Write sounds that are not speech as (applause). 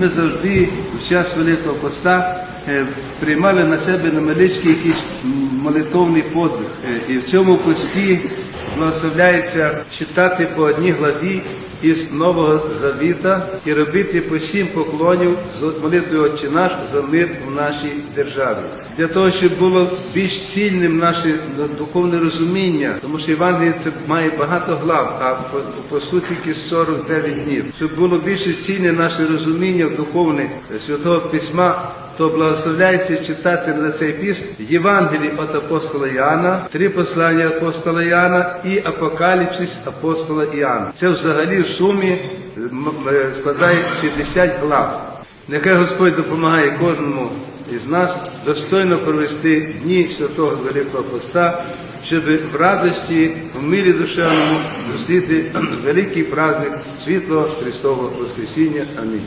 Ми завжди в час Великого Поста е, приймали на себе невеличкий якийсь м, молитовний подвиг. Е, І в цьому пості благословляється читати по одній главі із Нового Завіта і робити по сім поклонів з молитвою Отче наш за мир в нашій державі. Для того, щоб було більш цільним наше духовне розуміння, тому що Євангеліє це має багато глав, а по, по суті тільки 49 днів. Щоб було більше цільне наше розуміння духовне Святого Письма, то благословляється читати на цей піст Євангелії від апостола Іоанна, три послання апостола Іоанна і Апокаліпсис апостола Іоанна. Це взагалі в сумі е, складає 50 глав. Нехай Господь допомагає кожному із нас достойно провести дні святого Великого Поста, щоб в радості, в мирі душевному зустріти (clears throat) великий праздник світлого Христового Воскресіння. Амінь.